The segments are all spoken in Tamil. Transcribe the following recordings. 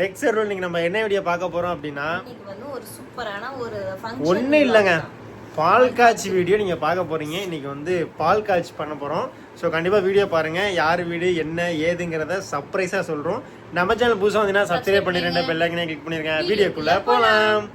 லெக்சர் ரூல் இன்னைக்கு நம்ம என்ன வீடியோ பார்க்க போறோம் அப்படின்னா இன்னைக்கு வந்து ஒரு சூப்பரான ஒரு ஃபங்க்ஷன் ஒன்றும் இல்லைங்க. பால் காய்ச்சி வீடியோ நீங்க பார்க்க போறீங்க. இன்னைக்கு வந்து பால் காய்ச்சி பண்ண போறோம். ஸோ கண்டிப்பா வீடியோ பாருங்க. யார் வீடு என்ன ஏதுங்கிறத சர்ப்ரைஸா சொல்றோம். நம்ம சேனல் புதுசாக வந்தீங்கன்னா சப்ஸ்கிரைப் பண்ணிருங்க. பெல் ஐக்கனே கிளிக் பண்ணிருங்க. வீடியோக்குள்ள போலாம்.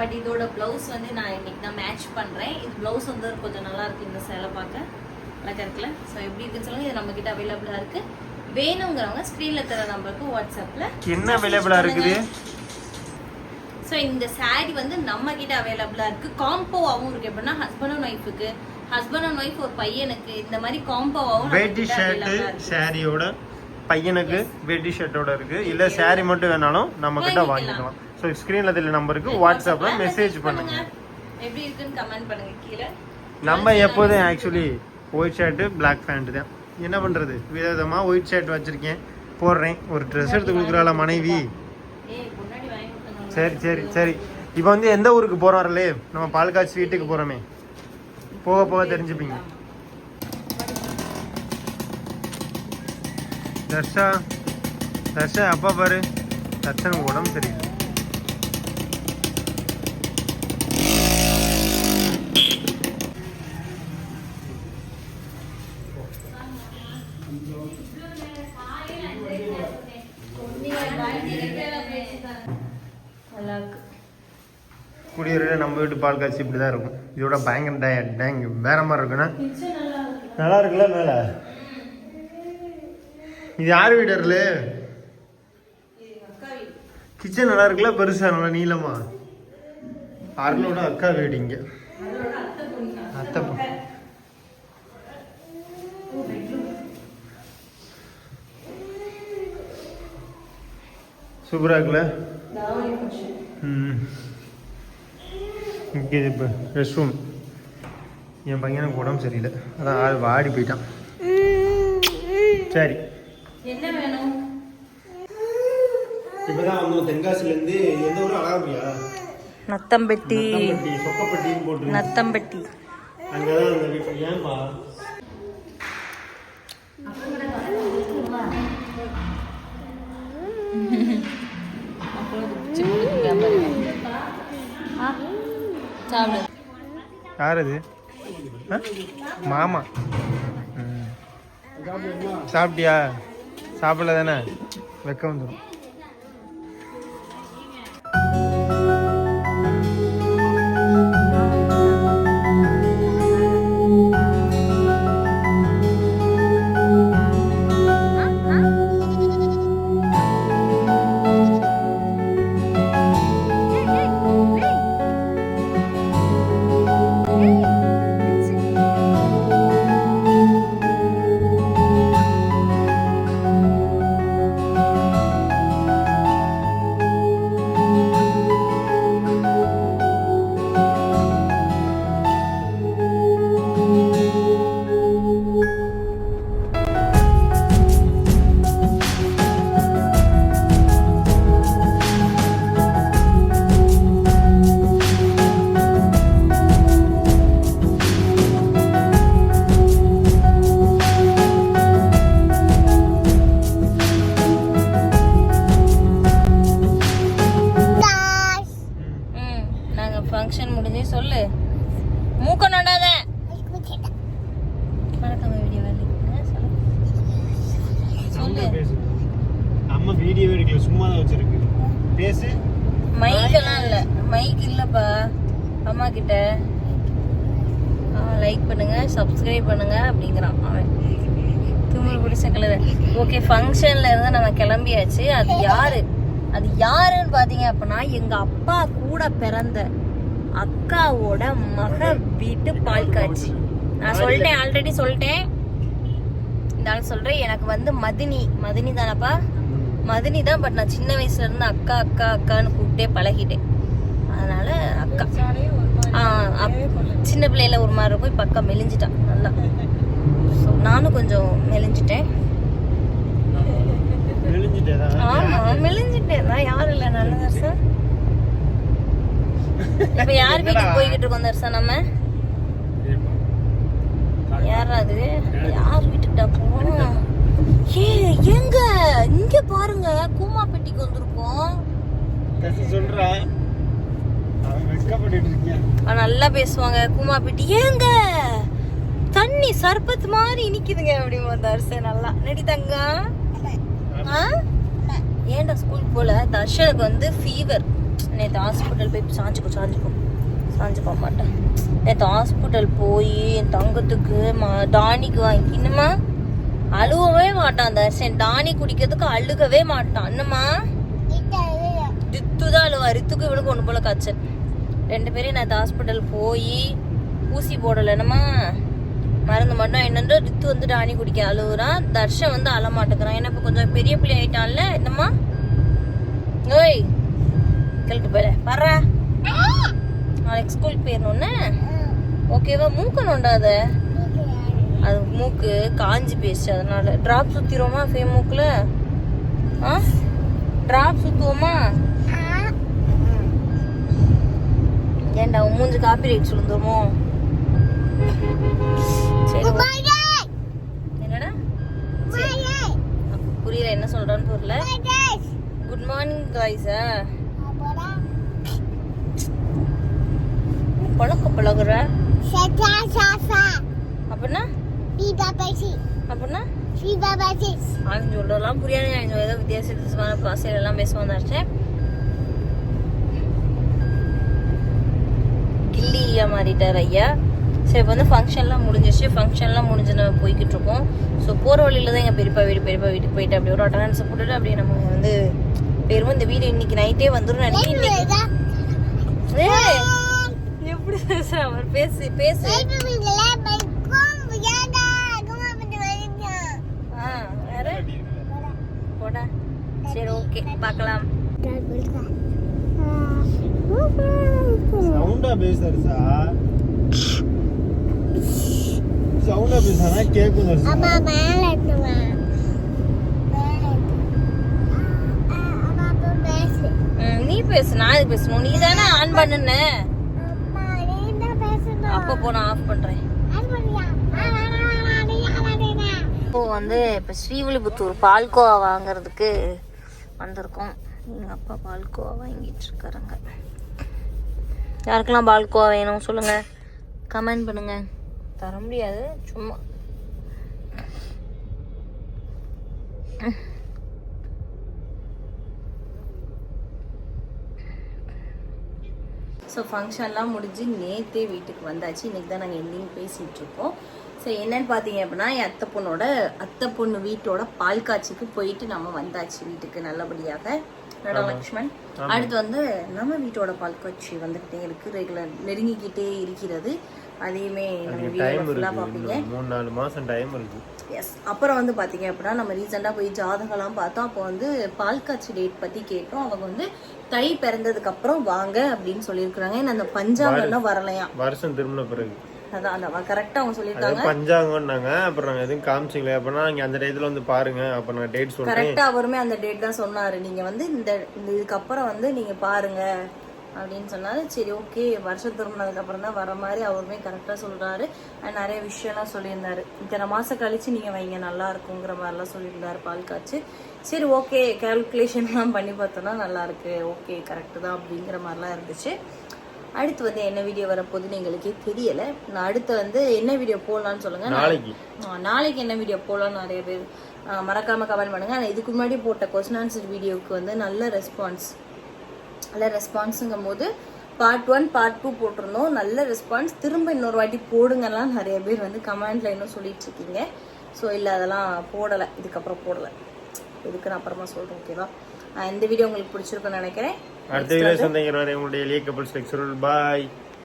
பட் இதோட ப்ளவுஸ் வந்து நான் இன்னைக்கு தான் மேட்ச் பண்றேன். இது ப்ளவுஸ் வந்து கொஞ்சம் நல்லா இருக்கு இந்த சேலை பார்க்க. அழகா இருக்குல்ல? ஸோ எப்படி இருக்குன்னு சொல்லுங்க. இது நம்ம கிட்ட அவைலபிளா இருக்கு. வேணுங்கிறவங்க ஸ்க்ரீன்ல தர நம்பருக்கு வாட்ஸ்அப்ல என்ன அவைலபிளா இருக்குது? ஸோ இந்த saree வந்து நம்ம கிட்ட அவைலபிளா இருக்கு காம்போவாகவும் இருக்கு. எப்படின்னா ஹஸ்பண்ட் அண்ட் ஒய்ஃபுக்கு ஹஸ்பண்ட் அண்ட் ஒய்ஃப் ஒரு பையனுக்கு. இந்த மாதிரி காம்போவாகவும் வேட்டி ஷர்ட்டு சாரியோட பையனுக்கு வேட்டி ஷர்ட்டோட இருக்கு. இல்ல சாரி மட்டும் வேணாலும் நம்ம கிட்ட வாங்கிக்கலாம். ஸோ ஸ்க்ரீன்ல தெரியல நம்பருக்கு வாட்ஸ்அப்ல மெசேஜ் பண்ணுங்க. எப்படி இருக்குன்னு கமெண்ட் பண்ணுங்க கீழே. நம்ம எப்போதும் actually white shirt black pant தான். என்ன பண்றது? விதவிதமா ஒயிட் ஷர்ட் வச்சிருக்கேன். போடுறேன். ஒரு ட்ரெஸ் எடுத்து கொடுக்குறாள மனைவி? சரி சரி சரி. இப்போ வந்து எந்த ஊருக்கு போறோம்லே நம்ம பால் காய்ச்சி வீட்டுக்கு போறோமே. போக போக தெரிஞ்சுப்பீங்க. தர்ஷா தர்ஷா அப்பா பாரு. தர்ஷனுக்கு உடம்பு சரியில்லை. குடியிருக்க நம்ம வீட்டு பால் காய்ச்சி இப்படி தான் இருக்கும். இதோட பயங்கர டயட் டேங் வேற மாதிரி இருக்குண்ணா. நல்லா இருக்குல்ல மேலே? இது யார் வீடு கிச்சன் நல்லா இருக்குல்ல? பெருசா நல்லா நீளமா? அருளோட அக்கா வீடு இங்க. அத்தை பொ- சூப்பரா இருக்குல்ல? ம். இங்கே இப்போ ரெஸ்ட் ரூம் என் பையனுக்கு உடம்பு சரியில்லை. அதான் ஆள் வாடி போயிட்டான். சரி. என்ன வேணும்? இப்போதான் வந்தோம் தென்காசிலேருந்து எந்த ஊரும் அழகாபியா நத்தம்பட்டி. நத்தம்பட்டி சொக்கப்பட்டின்னு போட்டு நத்தம்பட்டி. அங்கே தான் ஏன்பா? சாப்பிடு யார் அது மாமா. சாப்பிட்டியா? சாப்பிடல தானே வெக்க வந்துடும் சும்மா வீடியோ எடுக்கல சும்மா தான் வச்சிருக்கு. பேசு. மைக்கெல்லாம் இல்ல. மைக் இல்லப்பா. அம்மா கிட்ட. லைக் பண்ணுங்க சப்ஸ்கிரைப் பண்ணுங்க அப்படிங்கிறான் அவன். திமிரு பிடிச்ச கலர். ஓகே ஃபங்க்ஷன்ல இருந்து நம்ம கிளம்பியாச்சு. அது யாரு? அது யாருன்னு பாத்தீங்க அப்படின்னா எங்க அப்பா கூட பிறந்த அக்காவோட மக வீட்டு பால் காட்சி நான் சொல்லிட்டேன் ஆல்ரெடி சொல்லிட்டேன். இந்த ஆள் சொல்றேன் எனக்கு வந்து மதினி. மதினி தானப்பா? மதினி தான் பட் நான் சின்ன வயசுல இருந்து அக்கா அக்கா அக்கான்னு கூப்பிட்டே பழகிட்டேன். அதனால அக்கா. சின்ன பிள்ளையில ஒரு மாதிரி இப்போ அக்கா மெலிஞ்சிட்டான் நல்லா. So, நானும் கொஞ்சம் மெலிஞ்சிட்டேன். ஆமா மெலிஞ்சிட்டே இருந்தா யாரும் இல்ல நல்ல தர்சன்? இப்ப யார் வீட்டுக்கு போய்கிட்டு இருக்கோம் தர்சன் நம்ம? யாரா அது? யார் வீட்டுக்கிட்ட போறோம் ஏ எங்க இங்க பாருங்க கூமாப்பேட்டிக்கு வந்திருக்கோம். கசி சொல்றா அவன் வெக்கப்பட்டுட்டு இருக்கியா? அவன் நல்லா பேசுவாங்க கூமாப்பேட்டி. ஏங்க தண்ணி சர்பத் மாதிரி இனிக்குதுங்க அப்படிமா தர்சன் நல்லா. நடி தங்கம் ஆ? ஏன்டா ஸ்கூல் போல? தர்ஷனுக்கு வந்து ஃபீவர் நேற்று ஹாஸ்பிட்டல் போய் சாஞ்சுக்கோ சாஞ்சுக்கோ. சாஞ்சு போக மாட்டேன். நேற்று ஹாஸ்பிட்டல் போய் என் தங்கத்துக்கு மா டானிக்கு வாங்கிக்கணுமா அழுவவே மாட்டான் தர்ஷன் டானி குடிக்கிறதுக்கு அழுகவே மாட்டான். என்னம்மா? ரித்து தான் அழுவா. ரித்துக்கு இவளுக்கு ஒன்று போல காய்ச்சல். ரெண்டு பேரும் நேற்று ஹாஸ்பிட்டல் போய் ஊசி போடலை. என்னம்மா? மருந்து மட்டும் என்னன்ற ரித்து வந்து டானி குடிக்க அழுகுறான் தர்ஷன் வந்து அழ மாட்டேங்கிறான். ஏன்னா இப்போ கொஞ்சம் பெரிய பிள்ளை ஆயிட்டான்ல. என்னம்மா? ஓய் கிளட்டு போயிட வர்றா. நாளைக்கு ஸ்கூலுக்கு போயிடணுன்னு ஓகேவா மூக்க நோண்டாத. அது மூக்கு காஞ்சி போயிடுச்சு அதனால. டிராப் சுத்திடுவோமா ஃபே மூக்குல? ஆ? டிராப் சுத்துவோமா? ஏன்டா உன் மூஞ்சி காப்பி ரைட் சொல்லுந்தோமோ சரி என்னடா? புரியல என்ன சொல்றான்னு புரியல. குட் மார்னிங் காய்ஸா பழக்க பழகுற? அப்படின்னா அப்படின்னா? அவன் சொல்றதெல்லாம் புரியாது அவன் ஏதோ வித்தியாச வித்தியாசமான பாசையில எல்லாம் பேசுவான் கில்லியா மாறிட்டார் ஐயா. சரி இப்போ வந்து ஃபங்க்ஷன்லாம் முடிஞ்சிச்சு ஃபங்க்ஷன்லாம் முடிஞ்சு நம்ம போய்கிட்டு இருக்கோம். ஸோ போகிற வழியில தான் எங்கள் பெரியப்பா வீடு பெரியப்பா வீட்டுக்கு போயிட்டு அப்படியே ஒரு அட்டனன்ஸை போட்டுட்டு அப்படியே நம்ம வந்து பெருமை இந்த வீடு இன்னைக்கு நைட்டே வந்துடும் நினைக்கிறேன். எப்படி அவர் பேசு பேசு ஆ வேற போடா சரி ஓகே பார்க்கலாம். சவுண்டா பேசுறா சவுண்டா பேசுறா கேக்கும் தர்சா அம்மா மேல எத்துவா அம்மா பேசு. ம், நீ பேசு நான் இது பேசணும்? நீ தானே ஆன் பண்ணுன. அம்மா நீ தான் பேசணும். அப்போ போ நான் ஆஃப் பண்றேன் அது பண்ணியா நீ அழகா இப்போ வந்து இப்போ ஸ்ரீவில்லிபுத்தூர் பால்கோவா வாங்குறதுக்கு வந்திருக்கோம். எங்கள் அப்பா பால்கோவா வாங்கிட்டு இருக்காருங்க. யாருக்கெல்லாம் பால்கோவா வேணும் சொல்லுங்க. கமெண்ட் பண்ணுங்க. தர முடியாது சும்மா. ஸோ ஃபங்க்ஷன்லாம் முடிஞ்சு நேற்றே வீட்டுக்கு வந்தாச்சு. இன்னைக்கு தான் நாங்கள் எங்கேயும் பேசிகிட்டு இருக்கோம். ஸோ என்னன்னு பார்த்தீங்க அப்படின்னா என் அத்தை பொண்ணோட அத்தை பொண்ணு வீட்டோட பால் காட்சிக்கு போயிட்டு நம்ம வந்தாச்சு வீட்டுக்கு நல்லபடியாக. என்னடா லக்ஷ்மண். அடுத்து வந்து நம்ம வீட்டோட பால் காட்சி வந்துகிட்டே இருக்கு. ரெகுலர் நெருங்கிக்கிட்டே இருக்கிறது. அதையுமே நம்ம வீடியோ டைம் ஃபுல்லாக இருக்கு. பார்ப்பீங்க. இன்னும் மூணு நாலு மாசம் டைம் இருக்கு. எஸ் அப்புறம் வந்து பார்த்தீங்க அப்படின்னா நம்ம ரீசெண்டாக போய் ஜாதகம்லாம் பார்த்தோம். அப்போ வந்து பால் காட்சி டேட் பற்றி கேட்டோம். அவங்க வந்து தை பிறந்ததுக்கு அப்புறம் வாங்க அப்படின்னு சொல்லியிருக்கிறாங்க. ஏன்னா அந்த பஞ்சாங்கம்லாம் வரலையா வருஷம் திரும்பின பிறகு. அதான் அந்த கரெக்டாக அவங்க சொல்லியிருக்காங்க. பஞ்சாங்கன்னாங்க. அப்புறம் எதுவும் காமிச்சிக்கல. அப்படின்னா அந்த டயத்துல வந்து பாருங்க. அப்ப நான் டேட் அவருமே அந்த டேட் தான் சொன்னாரு. நீங்க வந்து இந்த இதுக்கப்புறம் வந்து நீங்க பாருங்க. அப்படின்னு சொன்னாரு. சரி ஓகே வருஷம் திரும்பினதுக்கு அப்புறம் தான் வர மாதிரி அவருமே கரெக்டா சொல்றாரு. and நிறைய விஷயம்லாம் சொல்லியிருந்தாரு. இத்தனை மாசம் கழிச்சு நீங்க வைங்க நல்லா இருக்குங்கிற மாதிரிலாம் சொல்லியிருந்தாரு பால் காய்ச்சி. சரி ஓகே கால்குலேஷன்லாம் பண்ணி பார்த்தோம்னா நல்லா இருக்கு. ஓகே கரெக்டு தான் அப்படிங்கிற மாதிரிலாம் இருந்துச்சு. அடுத்து வந்து என்ன வீடியோ வரப்போகுதுன்னு எங்களுக்கே தெரியல. நான் அடுத்து வந்து என்ன வீடியோ போடலாம்னு சொல்லுங்க. நாளைக்கு. நாளைக்கு என்ன வீடியோ போடலாம்னு நிறைய பேர் மறக்காம கமெண்ட் பண்ணுங்க. இதுக்கு முன்னாடி போட்ட கொஸ்டின் ஆன்சர் வீடியோவுக்கு வந்து நல்ல ரெஸ்பான்ஸ் நல்ல ரெஸ்பான்ஸுங்கும் போது பார்ட் ஒன் பார்ட் டூ போட்டிருந்தோம். நல்ல ரெஸ்பான்ஸ் திரும்ப இன்னொரு வாட்டி போடுங்கலாம் நிறைய பேர் வந்து கமெண்ட்ல இன்னும் சொல்லிட்டு இருக்கீங்க. ஸோ இல்லை அதெல்லாம் போடலை. இதுக்கப்புறம் போடலை. இதுக்கு நான் அப்புறமா சொல்கிறேன் ஓகேவா இந்த வீடியோ உங்களுக்கு பிடிச்சிருக்குன்னு நினைக்கிறேன். அடுத்த வீடியோ சந்திக்கிறேன் உங்களுடைய எளிய கப்பல் செக்ஸுரல் பாய்